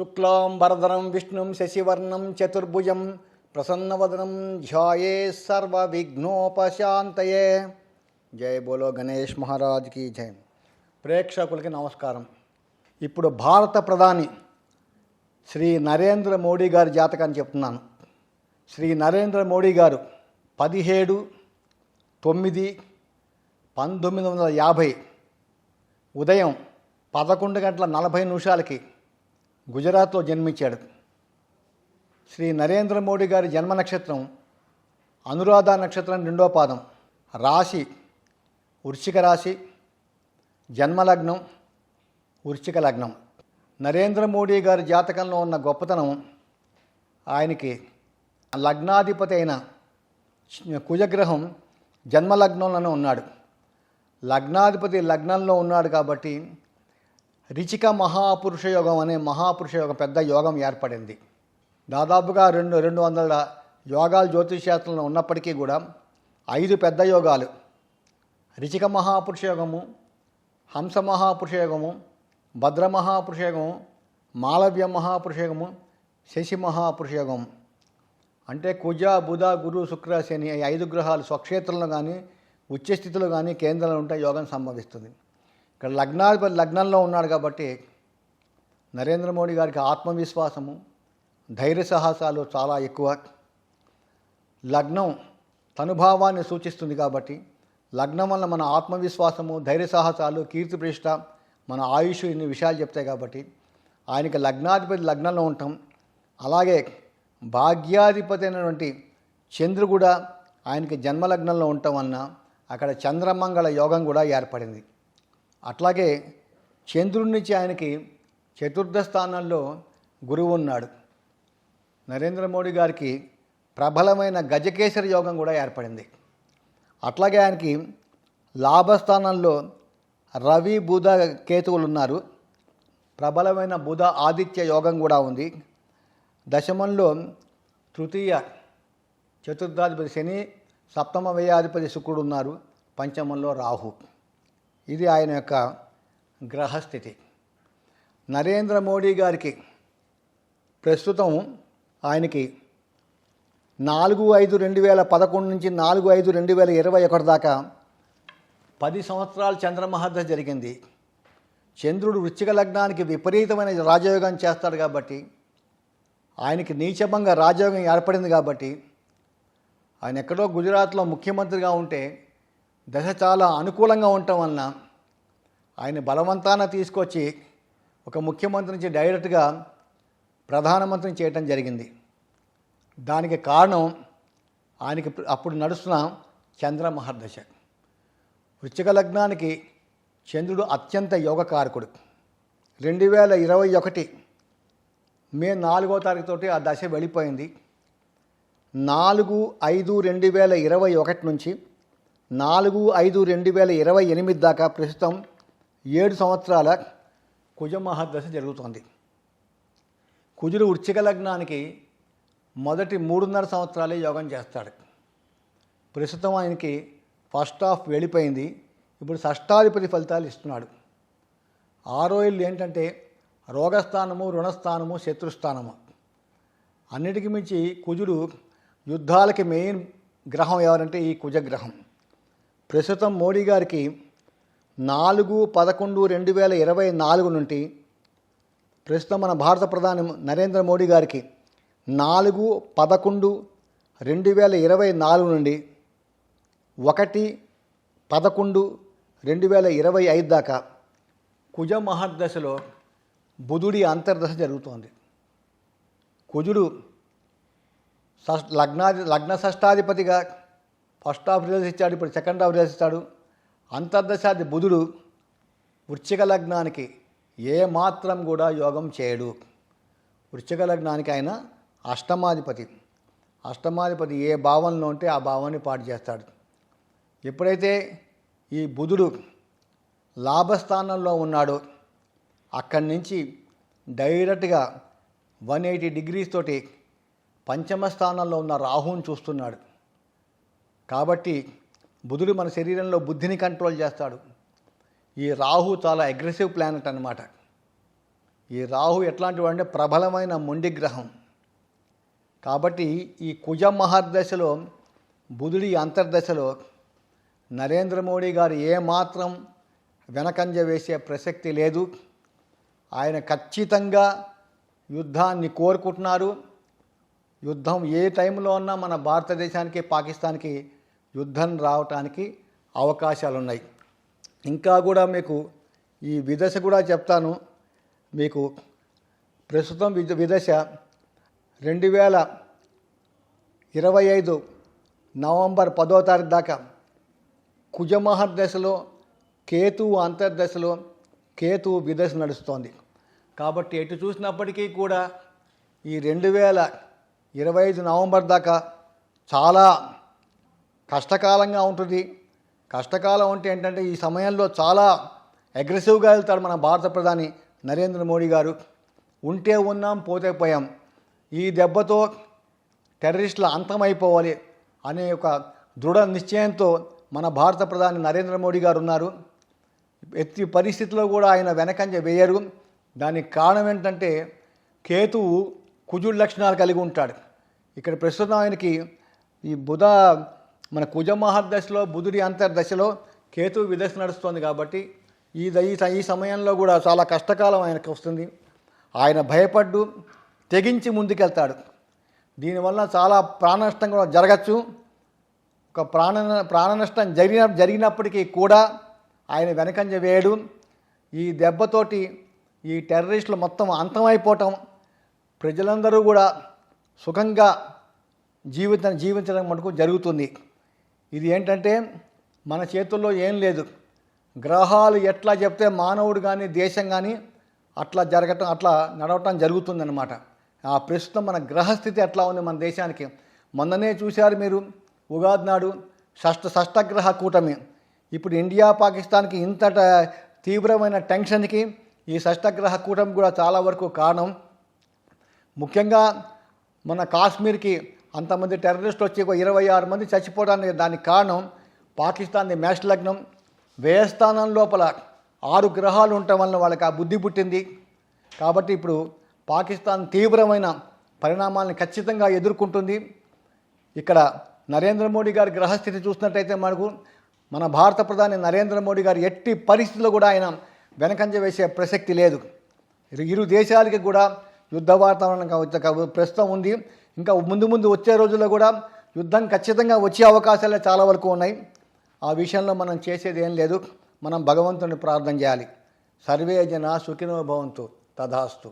శుక్లాం వరదరం విష్ణుం శశివర్ణం చతుర్భుజం ప్రసన్నవదనం ధ్యాయే సర్వ విఘ్నోపశాంతయే జయ బోలో గణేష్ మహారాజ్కి జయం ప్రేక్షకులకి నమస్కారం. ఇప్పుడు భారత ప్రధాని శ్రీ నరేంద్ర మోడీ గారి జాతకాన్ని చెప్తున్నాను. శ్రీ నరేంద్ర మోడీ గారు పదిహేడు తొమ్మిది పంతొమ్మిది వందల యాభై ఉదయం పదకొండు గంటల నలభై నిమిషాలకి గుజరాత్లో జన్మించాడు. శ్రీ నరేంద్ర మోడీ గారి జన్మ నక్షత్రం అనురాధ నక్షత్రం రెండో పాదం. రాశి వృశ్చిక రాశి జన్మలగ్నం వృశ్చిక లగ్నం. నరేంద్ర మోడీ గారి జాతకంలో ఉన్న గొప్పతనం ఆయనకి లగ్నాధిపతి అయిన కుజగ్రహం జన్మలగ్నంలోనే ఉన్నాడు. లగ్నాధిపతి లగ్నంలో ఉన్నాడు కాబట్టి రిచిక మహాపురుష యోగం అనే మహాపురుష యోగం పెద్ద యోగం ఏర్పడింది. దాదాపుగా రెండు రెండు వందల యోగాలు జ్యోతిషాస్త్రంలో ఉన్నప్పటికీ కూడా ఐదు పెద్ద యోగాలు. రిచిక మహాపురుష యోగము హంస మహాపురుష యోగము భద్ర మహాపురుష యోగము మాలవ్య మహాపురుష యోగము శశి మహాపురుష యోగం. అంటే కుజ బుధ గురు శుక్ర శని ఐదు గ్రహాలు స్వక్షేత్రంలో కానీ ఉచ్చస్థితిలో కానీ కేంద్రంలో ఉంటే యోగం సంభవిస్తుంది. ఇక్కడ లగ్నాధిపతి లగ్నంలో ఉన్నాడు కాబట్టి నరేంద్ర మోడీ గారికి ఆత్మవిశ్వాసము ధైర్య సాహసాలు చాలా ఎక్కువ. లగ్నం తనుభావాన్ని సూచిస్తుంది కాబట్టి లగ్నం వల్ల మన ఆత్మవిశ్వాసము ధైర్య సాహసాలు కీర్తి ప్రతిష్ట మన ఆయుష్ ఇన్ని విషయాలు చెప్తాయి కాబట్టి ఆయనకి లగ్నాధిపతి లగ్నంలో ఉంటాం. అలాగే భాగ్యాధిపతి అయినటువంటి చంద్రుడు కూడా ఆయనకి జన్మలగ్నంలో ఉండటం వలన అక్కడ చంద్రమంగళ యోగం కూడా ఏర్పడింది. అట్లాగే చంద్రుడి నుంచి ఆయనకి చతుర్థ స్థానంలో గురువు ఉన్నాడు. నరేంద్ర మోడీ గారికి ప్రబలమైన గజకేసరి యోగం కూడా ఏర్పడింది. అట్లాగే ఆయనకి లాభస్థానంలో రవి బుధ కేతువులు ఉన్నారు. ప్రబలమైన బుధ ఆదిత్య యోగం కూడా ఉంది. దశమంలో తృతీయ చతుర్థాధిపతి శని సప్తమ వ్యయాధిపతి శుక్రుడు ఉన్నారు. పంచమంలో రాహు. ఇది ఆయన యొక్క గ్రహస్థితి. నరేంద్ర మోడీ గారికి ప్రస్తుతం ఆయనకి నాలుగు ఐదు రెండు వేల పదకొండు నుంచి నాలుగు ఐదు రెండు వేల ఇరవై ఒకటి దాకా పది సంవత్సరాలు చంద్రమహర్దశ జరిగింది. చంద్రుడు వృశ్చిక లగ్నానికి విపరీతమైన రాజయోగం చేస్తాడు కాబట్టి ఆయనకి నీచభంగా రాజయోగం ఏర్పడింది కాబట్టి ఆయన ఎక్కడో గుజరాత్లో ముఖ్యమంత్రిగా ఉంటే దశ చాలా అనుకూలంగా ఉండటం వలన ఆయన బలవంతాన తీసుకొచ్చి ఒక ముఖ్యమంత్రి నుంచి డైరెక్ట్గా ప్రధానమంత్రిని చేయటం జరిగింది. దానికి కారణం ఆయనకి అప్పుడు నడుస్తున్న చంద్ర మహర్దశ వృశ్చిక లగ్నానికి చంద్రుడు అత్యంత యోగకారకుడు. రెండు వేల ఇరవై ఒకటి మే నాలుగో తారీఖుతోటి ఆ దశ వెళ్ళిపోయింది. నాలుగు ఐదు రెండు వేల ఇరవై ఒకటి నుంచి నాలుగు ఐదు రెండు వేల ఇరవై ఎనిమిది దాకా ప్రస్తుతం ఏడు సంవత్సరాల కుజ మహర్దశ జరుగుతోంది. కుజుడు వృచ్చిక లగ్నానికి మొదటి మూడున్నర సంవత్సరాలే యోగం చేస్తాడు. ప్రస్తుతం ఆయనకి ఫస్ట్ హాఫ్ వెళ్ళిపోయింది. ఇప్పుడు షష్టాధిపతి ఫలితాలు ఇస్తున్నాడు. ఆరో ఇల్లు ఏంటంటే రోగస్థానము రుణస్థానము శత్రుస్థానము. అన్నిటికీ మించి కుజుడు యుద్ధాలకి మెయిన్ గ్రహం ఎవరంటే ఈ కుజగ్రహం. ప్రస్తుతం మోడీ గారికి నాలుగు పదకొండు రెండు వేల ఇరవై నాలుగు నుండి ప్రస్తుతం మన భారత ప్రధాని నరేంద్ర మోడీ గారికి నాలుగు పదకొండు రెండు వేల ఇరవై నాలుగు నుండి ఒకటి పదకొండు రెండు వేల ఇరవై ఐదు దాకా కుజ మహర్దశలో బుధుడి అంతర్దశ జరుగుతోంది. కుజుడు లగ్నాది లగ్న షష్టాధిపతిగా ఫస్ట్ హాఫ్ రిజల్ట్స్ ఇచ్చాడు ఇప్పుడు సెకండ్ హాఫ్ రిజల్ట్స్ ఇస్తాడు. అంతర్దశాది బుధుడు వృశ్చిక లగ్నానికి ఏ మాత్రం కూడా యోగం చేయడు. వృశ్చిక లగ్నానికి ఆయన అష్టమాధిపతి. అష్టమాధిపతి ఏ భావంలో ఉంటే ఆ భావాన్ని పాటు చేస్తాడు. ఎప్పుడైతే ఈ బుధుడు లాభస్థానంలో ఉన్నాడో అక్కడి నుంచి డైరెక్ట్గా వన్ ఎయిటీ డిగ్రీస్ తోటి పంచమ స్థానంలో ఉన్న రాహుని చూస్తున్నాడు. కాబట్టి బుధుడు మన శరీరంలో బుద్ధిని కంట్రోల్ చేస్తాడు. ఈ రాహు చాలా అగ్రెసివ్ ప్లానెట్ అన్నమాట. ఈ రాహు ఎట్లాంటి అంటే ప్రబలమైన మొండి గ్రహం. కాబట్టి ఈ కుజ మహర్దశలో బుధుడి అంతర్దశలో నరేంద్ర మోడీ గారు ఏమాత్రం వెనకంజ వేసే ప్రసక్తి లేదు. ఆయన ఖచ్చితంగా యుద్ధాన్ని కోరుకుంటున్నారు. యుద్ధం ఏ టైంలో ఉన్నా మన భారతదేశానికి పాకిస్తాన్కి యుద్ధం రావటానికి అవకాశాలు ఉన్నాయి ఇంకా కూడా మీకు ఈ విదశ కూడా చెప్తాను. మీకు ప్రస్తుతం విద విదశ రెండు వేల ఇరవై ఐదు నవంబర్ పదో తారీఖు దాకా కుజమహర్ దశలో కేతువు అంతర్దశలో కేతువు విదశ నడుస్తోంది. కాబట్టి ఎటు చూసినప్పటికీ కూడా ఈ రెండు వేల ఇరవై ఐదు నవంబర్ దాకా చాలా కష్టకాలంగా ఉంటుంది. కష్టకాలం అంటే ఏంటంటే ఈ సమయంలో చాలా అగ్రెసివ్గా వెళ్తాడు మన భారత ప్రధాని నరేంద్ర మోడీ గారు. ఉంటే ఉన్నాం పోతే పోయాం. ఈ దెబ్బతో టెర్రరిస్టుల అంతమైపోవాలి అనే ఒక దృఢ నిశ్చయంతో మన భారత ప్రధాని నరేంద్ర మోడీ గారు ఉన్నారు. ఎత్తి పరిస్థితిలో కూడా ఆయన వెనకంజ వేయరు. దానికి కారణం ఏంటంటే కేతువు కుజుడు లక్షణాలు కలిగి ఉంటాడు. ఇక్కడ ప్రస్తుతం ఆయనకి ఈ బుధ మన కుజమహర్దశలో బుధుడి అంతర్దశలో కేతు విదశ నడుస్తోంది కాబట్టి ఈ ద- ఈ ఈ సమయంలో కూడా చాలా కష్టకాలం ఆయనకు వస్తుంది. ఆయన భయపడ్డు తెగించి ముందుకెళ్తాడు. దీనివల్ల చాలా ప్రాణనష్టం కూడా జరగచ్చు. ఒక ప్రాణ ప్రాణనష్టం జరిగిన జరిగినప్పటికీ కూడా ఆయన వెనకంజ వేయడు. ఈ దెబ్బతోటి ఈ టెర్రరిస్టులు మొత్తం అంతమైపోవటం ప్రజలందరూ కూడా సుఖంగా జీవిత జీవించడం మటుకు జరుగుతుంది. ఇది ఏంటంటే మన చేతుల్లో ఏం లేదు. గ్రహాలు ఎట్లా చెప్తే మానవుడు కానీ దేశం కానీ అట్లా జరగటం అట్లా నడవటం జరుగుతుందన్నమాట. ఆ ప్రస్తుతం మన గ్రహస్థితి ఎట్లా ఉంది మన దేశానికి? మొన్ననే చూశారు మీరు ఉగాది నాడు షష్ట షష్టగ్రహ కూటమి. ఇప్పుడు ఇండియా పాకిస్తాన్కి ఇంతట తీవ్రమైన టెన్షన్కి ఈ షష్టగ్రహ కూటమి కూడా చాలా వరకు కారణం. ముఖ్యంగా మన కాశ్మీర్కి అంతమంది టెర్రరిస్టులు వచ్చి ఒక ఇరవై ఆరు మంది చచ్చిపోవడానికి దానికి కారణం పాకిస్తాన్ది మేష లగ్నం. వ్యయస్థానం లోపల ఆరు గ్రహాలు ఉండటం వలన వాళ్ళకి ఆ బుద్ధి పుట్టింది. కాబట్టి ఇప్పుడు పాకిస్తాన్ తీవ్రమైన పరిణామాలను ఖచ్చితంగా ఎదుర్కొంటుంది. ఇక్కడ నరేంద్ర మోడీ గారి గ్రహస్థితి చూసినట్టయితే మనకు మన భారత ప్రధాని నరేంద్ర మోడీ గారు ఎట్టి పరిస్థితుల్లో కూడా ఆయన వెనకంజ వేసే ప్రసక్తి లేదు. ఇరు ఇరు దేశాలకి కూడా యుద్ధ వాతావరణం ప్రస్తుతం ఉంది. ఇంకా ముందు ముందు వచ్చే రోజుల్లో కూడా యుద్ధం ఖచ్చితంగా వచ్చే అవకాశాలే చాలా వరకు ఉన్నాయి. ఆ విషయంలో మనం చేసేది ఏం లేదు. మనం భగవంతుని ప్రార్థన చేయాలి. సర్వే జన సుఖినో భవంతు తథాస్తు